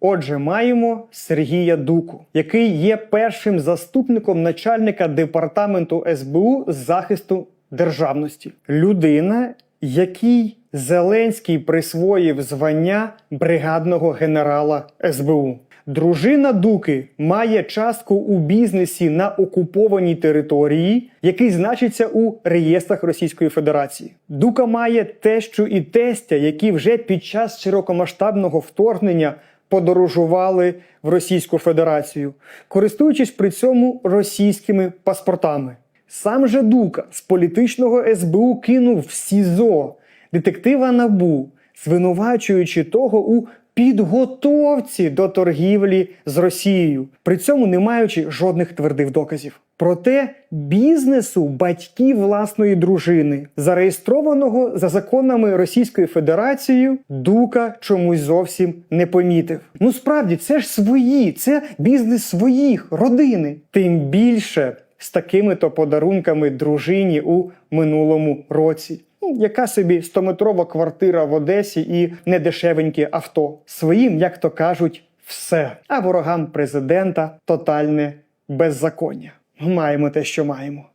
Отже, маємо Сергія Дуку, який є першим заступником начальника департаменту СБУ з захисту державності. Людина, якій Зеленський присвоїв звання бригадного генерала СБУ. Дружина Дуки має частку у бізнесі на окупованій території, який значиться у реєстрах Російської Федерації. Дука має тещу і тестя, які вже під час широкомасштабного вторгнення подорожували в Російську Федерацію, користуючись при цьому російськими паспортами. Сам же Дука з політичного СБУ кинув в СІЗО детектива Набу, звинувачуючи того у підготовці до торгівлі з Росією, при цьому не маючи жодних твердих доказів. Проте бізнесу батьків власної дружини, зареєстрованого за законами Російської Федерації, Дука чомусь зовсім не помітив. Ну справді це ж свої, це бізнес своїх родини. Тим більше з такими то подарунками дружині у минулому році. Ну, Яка собі 100-метрова квартира в Одесі і недешевеньке авто. Своїм, як то кажуть, все. А ворогам президента тотальне беззаконня. Маємо те, що маємо.